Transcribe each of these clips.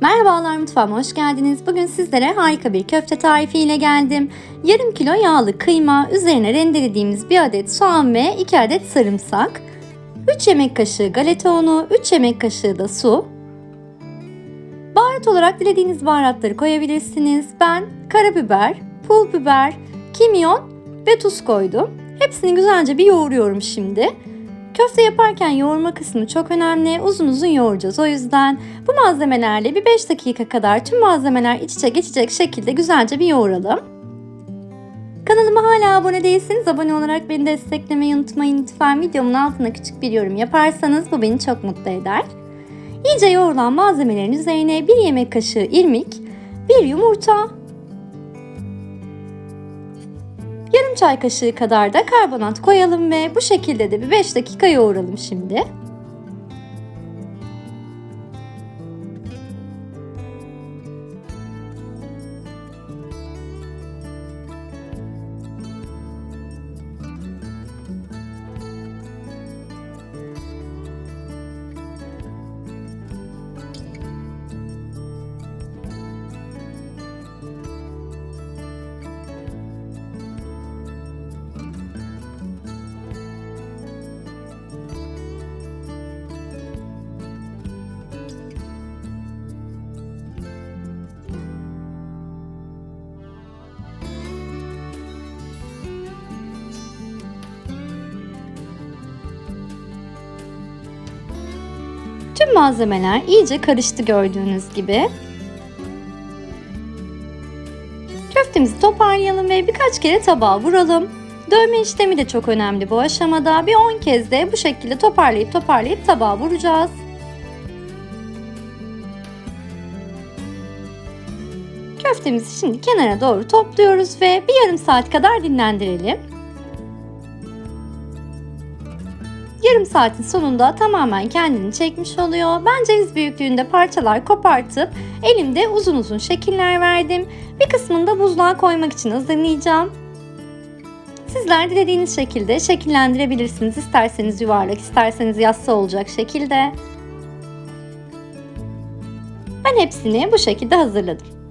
Merhabalar mutfağıma hoş geldiniz. Bugün sizlere harika bir köfte tarifi ile geldim. Yarım kilo yağlı kıyma, üzerine rendelediğimiz bir adet soğan ve 2 adet sarımsak, 3 yemek kaşığı galeta unu, 3 yemek kaşığı da su. Baharat olarak dilediğiniz baharatları koyabilirsiniz. Ben karabiber, pul biber, kimyon ve tuz koydum. Hepsini güzelce bir yoğuruyorum şimdi. Köfte yaparken yoğurma kısmı çok önemli. Uzun uzun yoğuracağız. O yüzden bu malzemelerle bir 5 dakika kadar tüm malzemeler iç içe geçecek şekilde güzelce bir yoğuralım. Kanalıma hala abone değilseniz abone olarak beni desteklemeyi unutmayın lütfen. Videomun altına küçük bir yorum yaparsanız bu beni çok mutlu eder. İyice yoğrulan malzemelerin üzerine 1 yemek kaşığı irmik, 1 yumurta, Yarım çay kaşığı kadar da karbonat koyalım ve bu şekilde de bir 5 dakika yoğuralım şimdi. Tüm malzemeler iyice karıştı gördüğünüz gibi. Köftemizi toparlayalım ve birkaç kere tabağa vuralım. Dövme işlemi de çok önemli bu aşamada. Bir 10 kez de bu şekilde toparlayıp toparlayıp tabağa vuracağız. Köftemizi şimdi kenara doğru topluyoruz ve bir yarım saat kadar dinlendirelim. Yarım saatin sonunda tamamen kendini çekmiş oluyor. Ben ceviz büyüklüğünde parçalar kopartıp elimde uzun uzun şekiller verdim. Bir kısmını da buzluğa koymak için hazırlayacağım. Sizler dilediğiniz şekilde şekillendirebilirsiniz. İsterseniz yuvarlak, isterseniz yassı olacak şekilde. Ben hepsini bu şekilde hazırladım.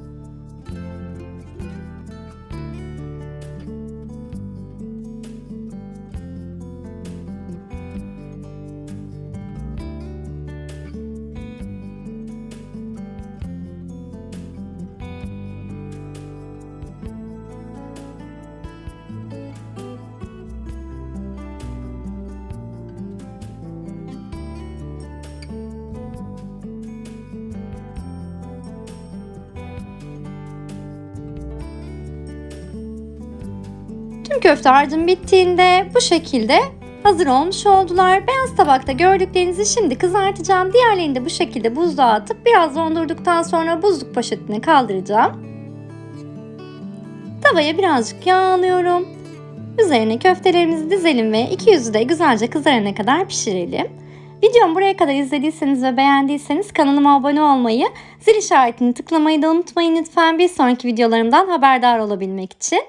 Tüm köfte harcım bittiğinde bu şekilde hazır olmuş oldular. Beyaz tabakta gördüklerinizi şimdi kızartacağım. Diğerlerini de bu şekilde buzluğa atıp biraz dondurduktan sonra buzluk poşetine kaldıracağım. Tavaya birazcık yağ alıyorum. Üzerine köftelerimizi dizelim ve iki yüzü de güzelce kızarana kadar pişirelim. Videomu buraya kadar izlediyseniz ve beğendiyseniz kanalıma abone olmayı, zil işaretini tıklamayı da unutmayın lütfen bir sonraki videolarımdan haberdar olabilmek için.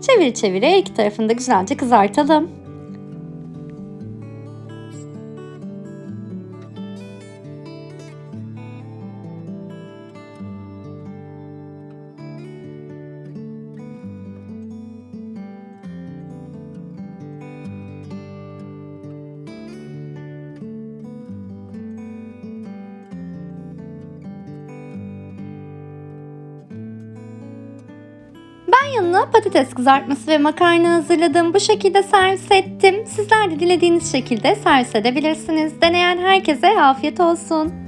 Çevir çevire iki tarafını da güzelce kızartalım. Yanına patates kızartması ve makarna hazırladım. Bu şekilde servis ettim. Sizler de dilediğiniz şekilde servis edebilirsiniz. Deneyen herkese afiyet olsun.